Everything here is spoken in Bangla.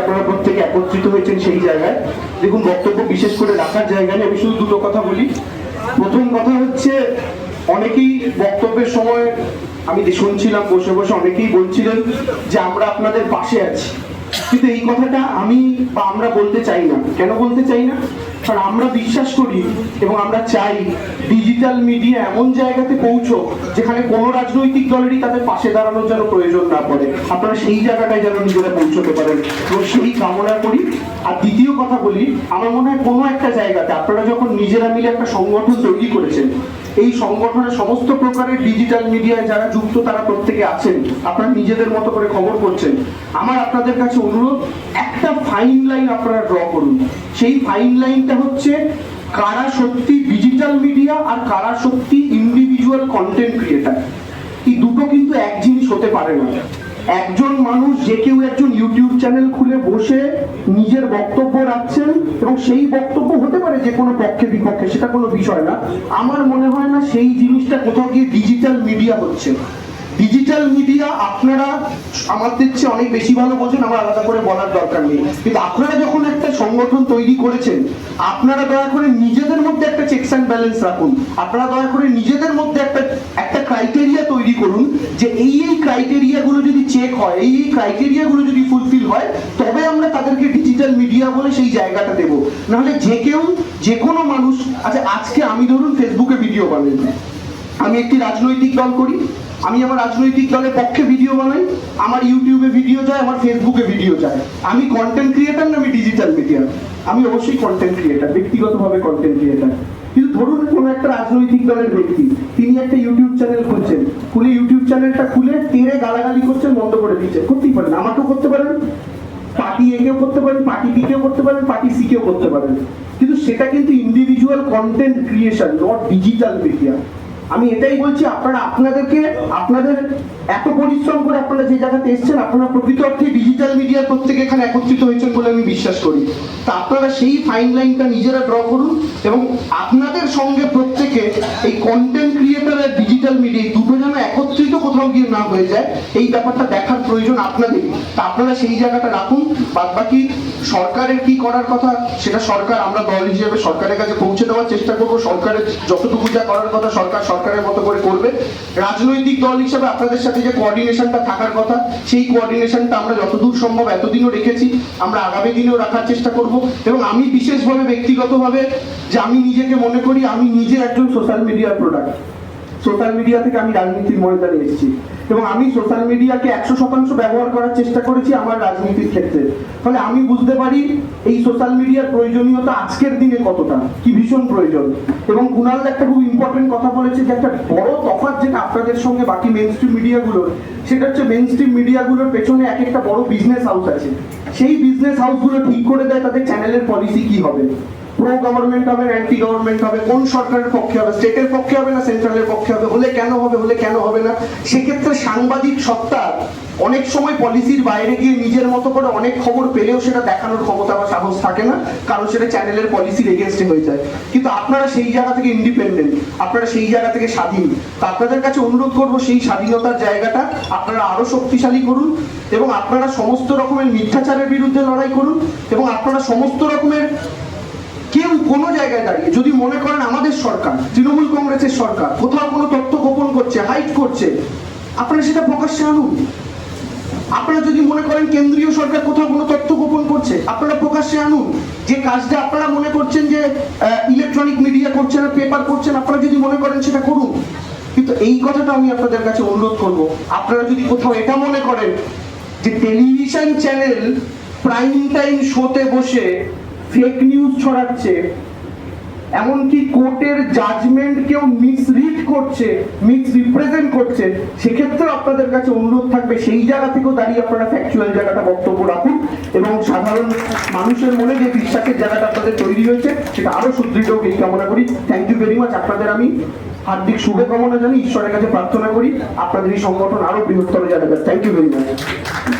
একত্রিত হয়েছেন সেই জায়গায়। দেখুন, বক্তব্য বিশেষ করে রাখার জায়গা আমি শুধু দুটো কথা বলি। প্রথম কথা হচ্ছে, অনেকেই বক্তব্যের সময় আমি শুনছিলাম, বসে বসে অনেকেই বলছিলেন যে আমরা আপনাদের পাশে আছি। কিন্তু এই কথাটা আমি বা আমরা বলতে চাই না। কেন বলতে চাই না? কারণ আমরা বিশ্বাস করি এবং আমরা চাই ডিজিটাল মিডিয়া এমন জায়গাতে পৌঁছো যেখানে কোনো রাজনৈতিক দলেরই তাদের পাশে দাঁড়ানোর যেন প্রয়োজন না পড়ে। আপনারা সেই জায়গাটায় যেন নিজেরা পৌঁছতে পারেন। এবং সেই কামনা করি। আর দ্বিতীয় কথা বলি, আমার মনে হয় কোনো একটা জায়গাতে আপনারা যখন নিজেরা মিলে একটা সংগঠন তৈরি করেছেন, এই সংগঠনের সমস্ত প্রকারের ডিজিটাল মিডিয়ায় যারা যুক্ত, তারা প্রত্যেকে আছেন। আপনারা নিজেদের মতো করে খবর করছেন। আমার আপনাদের কাছে অনুরোধ, একটা ফাইন লাইন আপনারা ড্র করুন। সেই ফাইন লাইনটা হচ্ছে কারা সত্যি ডিজিটাল মিডিয়া আর কারা সত্যি ইন্ডিভিজুয়াল কন্টেন্ট ক্রিয়েটার এই দুটো কিন্তু এক জিনিস হতে পারে না। একজন মানুষ যে কেউ একজন ইউটিউব চ্যানেল খুলে বসে নিজের বক্তব্য রাখছেন এবং সেই বক্তব্য হতে পারে যে কোনো পক্ষে বিপক্ষে, সেটা কোনো বিষয় না। আমার মনে হয় না সেই জিনিসটা কোথাও গিয়ে ডিজিটাল মিডিয়া হচ্ছে। ডিজিটাল মিডিয়া আপনারা আমাদের চেয়ে অনেক বেশি ভালো বোঝেন, আমার আলাদা করে বলার দরকার নেই। কিন্তু আপনারা যখন একটা সংগঠন তৈরি করেছেন, আপনারা দয়া করে নিজেদের মধ্যে একটা চেকস অ্যান্ড ব্যালেন্স রাখুন। আপনারা দয়া করে নিজেদের মধ্যে একটা একটা ক্রাইটেরিয়া তৈরি করুন যে এই এই ক্রাইটেরিয়াগুলো যদি চেক হয়, এই এই ক্রাইটেরিয়াগুলো যদি ফুলফিল হয়, তবে আমরা তাদেরকে ডিজিটাল মিডিয়া বলে সেই জায়গাটা দেবো। নাহলে যে কেউ, যে কোনো মানুষ আচ্ছা আজকে আমি ধরুন ফেসবুকে ভিডিও বানাই। আমি একটি রাজনৈতিক দল করি আমি আমার রাজনৈতিক দলের পক্ষে ভিডিও বানাই, আমার ইউটিউবে ভিডিও যায়, আমার ফেসবুকে ভিডিও যায়। আমি কন্টেন্ট ক্রিয়েটার না, আমি ডিজিটাল মিডিয়া আমি অবশ্যই কন্টেন্ট ক্রিয়েটার ব্যক্তিগতভাবে কন্টেন্ট ক্রিয়েটার কিন্তু ধরুন কোনো একটা রাজনৈতিক দলের ব্যক্তি, তিনি একটা ইউটিউব চ্যানেল খুলছেন, খুলে ইউটিউব চ্যানেলটা খুলে তেরে গালাগালি করছেন, বন্ধ করে দিচ্ছেন। করতেই পারেন, আমাকেও করতে পারেন। পার্টি এ কেও করতে পারেন, পার্টি বি কেও করতে পারেন, পার্টি সি কেও করতে পারেন। কিন্তু সেটা কিন্তু individual content creation not digital media আমি এটাই বলছি, আপনারা আপনাদেরকে, আপনাদের এত পরিশ্রম করে আপনারা যে জায়গাতে এসছেন, আপনারা প্রকৃত অর্থে ডিজিটাল মিডিয়ার প্রত্যেকে এখানে একত্রিত হয়েছেন বলে আমি বিশ্বাস করি। তা আপনারা সেই ফাইন লাইনটা নিজেরা ড্র করুন এবং আপনাদের সঙ্গে প্রত্যেকে এই কন্টেন্ট ক্রিয়েটার আর ডিজিটাল মিডিয়া এই দুটো যেন একত্রিত কোথাও না হয়ে যায়। এই ব্যাপারটা দেখার প্রয়োজন আপনাদের। তা আপনারা সেই জায়গাটা রাখুন। বাদ বাকি সরকারের কি করার কথা, সেটা সরকার, আমরা দল হিসেবে সরকারের কাছে পৌঁছে দেওয়ার চেষ্টা করব। সরকারের যতটুকু যা করার কথা সরকার সরকারের মতো করে করবে। রাজনৈতিক দল হিসেবে আপনাদের সাথে যে কোঅর্ডিনেশনটা থাকার কথা, সেই কোঅর্ডিনেশনটা আমরা যতদূর সম্ভব এতদিনও রেখেছি। আমরা আগামী দিনেও রাখার চেষ্টা করব। এবং আমি বিশেষভাবে ব্যক্তিগতভাবে যে আমি নিজেকে মনে করি, আমি নিজে একজন সোশ্যাল মিডিয়ার প্রোডাক্ট সোশ্যাল মিডিয়া থেকে আমি রাজনীতির ময়দানে এসেছি। এবং আমি সোশ্যাল মিডিয়াকে একশো শতাংশ ব্যবহার করার চেষ্টা করেছি আমার রাজনীতির ক্ষেত্রে। ফলে আমি বুঝতে পারি এই সোশ্যাল মিডিয়ার প্রয়োজনীয়তা আজকের দিনে কতটা, কি ভীষণ প্রয়োজন। এবং কুণাল একটা খুব ইম্পর্টেন্ট কথা বলেছে যে একটা বড় তফাৎ যেটা আপনাদের সঙ্গে বাকি মেন স্ট্রিম মিডিয়াগুলোর সেটা হচ্ছে মেন স্ট্রিম মিডিয়াগুলোর পেছনে এক একটা বড় বিজনেস হাউস আছে। সেই বিজনেস হাউসগুলো ঠিক করে দেয় তাদের চ্যানেলের পলিসি কি হবে? প্রো গভর্নমেন্ট হবে অ্যান্টি গভর্নমেন্ট হবে, কোন সরকারের পক্ষে হবে স্টেটের পক্ষে হবে না সেন্ট্রালের পক্ষে হবে, হলে কেন হবে, হলে কেন হবে না? সেক্ষেত্রে সাংবাদিক সত্তা, অনেক সময় পলিসির বাইরে গিয়ে নিজের মতো করে অনেক খবর পেলেও সেটা দেখানোর ক্ষমতা বা সাহস থাকে না, কারণ সেটা চ্যানেলের পলিসির এগেনস্টে হয়ে যায়। কিন্তু আপনারা সেই জায়গা থেকে ইন্ডিপেন্ডেন্ট আপনারা সেই জায়গা থেকে স্বাধীন। তা আপনাদের কাছে অনুরোধ করব, সেই স্বাধীনতার জায়গাটা আপনারা আরও শক্তিশালী করুন এবং আপনারা সমস্ত রকমের মিথ্যাচারের বিরুদ্ধে লড়াই করুন এবং আপনারা সমস্ত রকমের কেউ কোনো জায়গায় দাঁড়িয়ে, যদি মনে করেন আমাদের সরকার, তৃণমূল কংগ্রেসের সরকার, কোথাও কোনো তথ্য গোপন করছে হাইট করছে, আপনারা সেটা প্রকাশ্যে আনুন। আপনারা যদি মনে করেন কেন্দ্রীয় সরকার কোথাও কোনো তথ্য গোপন করছে, আপনারা প্রকাশ্যে আনুন। যে কাজটা আপনারা মনে করছেন যে ইলেকট্রনিক মিডিয়া করছেন পেপার করছেন, আপনারা যদি মনে করেন সেটা করুন। কিন্তু এই কথাটা আমি আপনাদের কাছে অনুরোধ করব। আপনারা যদি কোথাও এটা মনে করেন যে টেলিভিশন চ্যানেল প্রাইম টাইম শোতে বসে ফেক নিউজ ছড়াচ্ছে, এমনকি কোর্টের জাজমেন্ট কেউ মিসরিড করছে মিস রিপ্রেজেন্ট করছে সেক্ষেত্রে আপনাদের কাছে অনুরোধ থাকবে, সেই জায়গা থেকেও দাঁড়িয়ে আপনারা ফ্যাকচুয়াল জায়গাটা বক্তব্য রাখুন এবং সাধারণ মানুষের মনে যে বিশ্বাসের জায়গাটা আপনাদের তৈরি হয়েছে, সেটা আরও সুদৃঢ় হোক এই কামনা করি। থ্যাংক ইউ ভেরি মাচ আপনাদের আমি হার্দিক শুভকামনা জানি ঈশ্বরের কাছে প্রার্থনা করি। আপনাদের এই সংগঠন আরও বৃহত্তর জায়গা থ্যাংক ইউ ভেরি মাচ